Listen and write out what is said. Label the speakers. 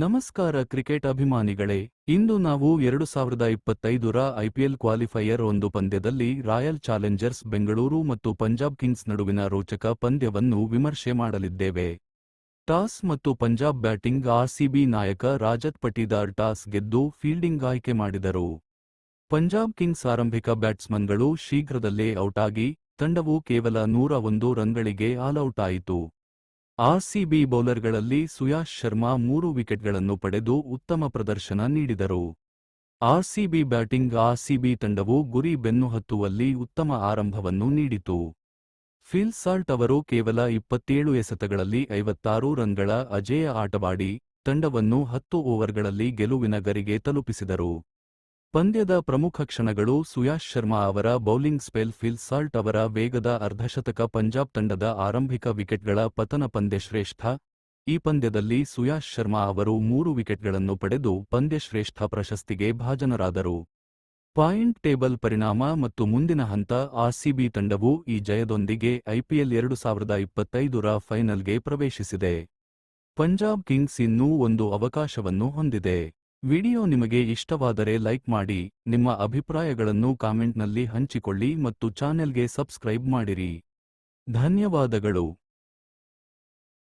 Speaker 1: ನಮಸ್ಕಾರ ಕ್ರಿಕೆಟ್ ಅಭಿಮಾನಿಗಳೇ, ಇಂದು ನಾವು ಎರಡು ಸಾವಿರದ ಇಪ್ಪತ್ತೈದರ ಐಪಿಎಲ್ ಕ್ವಾಲಿಫೈಯರ್ ಒಂದು ಪಂದ್ಯದಲ್ಲಿ ರಾಯಲ್ ಚಾಲೆಂಜರ್ಸ್ ಬೆಂಗಳೂರು ಮತ್ತು ಪಂಜಾಬ್ ಕಿಂಗ್ಸ್ ನಡುವಿನ ರೋಚಕ ಪಂದ್ಯವನ್ನು ವಿಮರ್ಶೆ ಮಾಡಲಿದ್ದೇವೆ. ಟಾಸ್ ಮತ್ತು ಪಂಜಾಬ್ ಬ್ಯಾಟಿಂಗ್ ಆರ್ಸಿಬಿ ನಾಯಕ ರಾಜತ್ ಪಟೀದಾರ್ ಟಾಸ್ ಗೆದ್ದು ಫೀಲ್ಡಿಂಗ್ ಆಯ್ಕೆ ಮಾಡಿದರು. ಪಂಜಾಬ್ ಕಿಂಗ್ಸ್ ಆರಂಭಿಕ ಬ್ಯಾಟ್ಸ್ಮನ್ಗಳು ಶೀಘ್ರದಲ್ಲೇ ಔಟ್ ಆಗಿ ತಂಡವು ಕೇವಲ ನೂರ ಒಂದು ರನ್ಗಳಿಗೆ ಆಲ್ಔಟ್ ಆಯಿತು. ಆರ್ಸಿಬಿ ಬೌಲರ್ಗಳಲ್ಲಿ ಸುಯಾಶ್ ಶರ್ಮಾ ಮೂರು ವಿಕೆಟ್ಗಳನ್ನು ಪಡೆದು ಉತ್ತಮ ಪ್ರದರ್ಶನ ನೀಡಿದರು. ಆರ್ಸಿಬಿ ಬ್ಯಾಟಿಂಗ್ ಆರ್ಸಿಬಿ ತಂಡವು ಗುರಿ ಬೆನ್ನು ಹತ್ತುವಲ್ಲಿ ಉತ್ತಮ ಆರಂಭವನ್ನು ನೀಡಿತು. ಫಿಲ್ ಸಾಲ್ಟ್ ಅವರು ಕೇವಲ ಇಪ್ಪತ್ತೇಳು ಎಸೆತಗಳಲ್ಲಿ ಐವತ್ತಾರು ರನ್ಗಳ ಅಜೇಯ ಆಟವಾಡಿ ತಂಡವನ್ನು ಹತ್ತು ಓವರ್ಗಳಲ್ಲಿ ಗೆಲುವಿನ ಗರಿಗೆ ತಲುಪಿಸಿದರು. ಪಂದ್ಯದ ಪ್ರಮುಖ ಕ್ಷಣಗಳು ಸುಯಾಶ್ ಶರ್ಮಾ ಅವರ ಬೌಲಿಂಗ್ ಸ್ಪೆಲ್ ಫಿಲ್ ಸಾಲ್ಟ್ ಅವರ ವೇಗದ ಅರ್ಧಶತಕ ಪಂಜಾಬ್ ತಂಡದ ಆರಂಭಿಕ ವಿಕೆಟ್ಗಳ ಪತನ ಪಂದ್ಯಶ್ರೇಷ್ಠ ಈ ಪಂದ್ಯದಲ್ಲಿ ಸುಯಾಶ್ ಶರ್ಮಾ ಅವರು ಮೂರು ವಿಕೆಟ್ಗಳನ್ನು ಪಡೆದು ಪಂದ್ಯಶ್ರೇಷ್ಠ ಪ್ರಶಸ್ತಿಗೆ ಭಾಜನರಾದರು. ಪಾಯಿಂಟ್ ಟೇಬಲ್ ಪರಿಣಾಮ ಮತ್ತು ಮುಂದಿನ ಹಂತ ಆರ್ಸಿಬಿ ತಂಡವು ಈ ಜಯದೊಂದಿಗೆ ಐಪಿಎಲ್ ಎರಡು ಸಾವಿರದ ಇಪ್ಪತ್ತೈದರ ಫೈನಲ್ಗೆ ಪ್ರವೇಶಿಸಿದೆ. ಪಂಜಾಬ್ ಕಿಂಗ್ಸ್ ಇನ್ನೂ ಒಂದು ಅವಕಾಶವನ್ನು ಹೊಂದಿದೆ. ವಿಡಿಯೋ ನಿಮಗೆ ಇಷ್ಟವಾದರೆ ಲೈಕ್ ಮಾಡಿ ನಿಮ್ಮ ಅಭಿಪ್ರಾಯಗಳನ್ನು ಕಾಮೆಂಟ್ನಲ್ಲಿ ಹಂಚಿಕೊಳ್ಳಿ ಮತ್ತು ಚಾನೆಲ್ಗೆ ಸಬ್ಸ್ಕ್ರೈಬ್ ಮಾಡಿರಿ. ಧನ್ಯವಾದಗಳು.